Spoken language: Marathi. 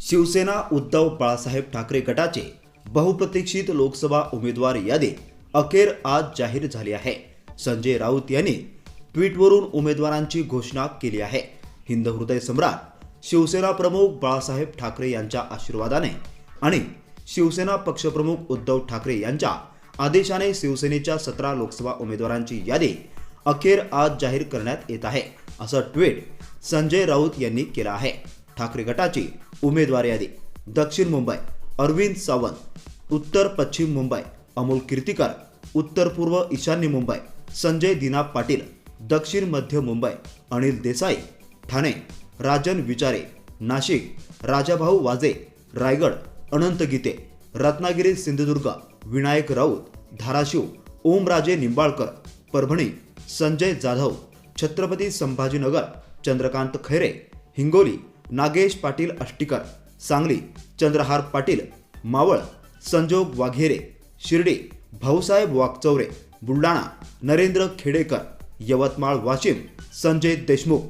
शिवसेना उद्धव बाळासाहेब ठाकरे गटाचे बहुप्रतीक्षित लोकसभा उमेदवार यादी अखेर आज जाहीर झाली आहे. संजय राऊत यांनी ट्विटवरून उमेदवारांची घोषणा केली आहे. हिंद हृदय सम्राट शिवसेना प्रमुख बाळासाहेब ठाकरे यांच्या आशीर्वादाने आणि शिवसेना पक्षप्रमुख उद्धव ठाकरे यांच्या आदेशाने शिवसेनेच्या सतरा लोकसभा उमेदवारांची यादी अखेर आज जाहीर करण्यात येत आहे असं ट्विट संजय राऊत यांनी केलं आहे. ठाकरे गटाची उमेदवार यादी. दक्षिण मुंबई अरविंद सावंत. उत्तर पश्चिम मुंबई अमोल कीर्तिकर. उत्तर पूर्व ईशान्य मुंबई संजय दिना पाटील. दक्षिण मध्य मुंबई अनिल देसाई. ठाणे राजन विचारे. नाशिक राजाभाऊ वाजे. रायगड अनंत गीते. रत्नागिरी सिंधुदुर्ग. विनायक राऊत. धाराशिव ओमराजे निंबाळकर. परभणी संजय जाधव. छत्रपती संभाजीनगर. चंद्रकांत खैरे. हिंगोली नागेश पाटील अष्टीकर सांगली चंद्रहार पाटील मावळ संजोग वाघेरे शिर्डी भाऊसाहेब वाघचौरे बुलढाणा नरेंद्र खेडेकर यवतमाळ वाशिम संजय देशमुख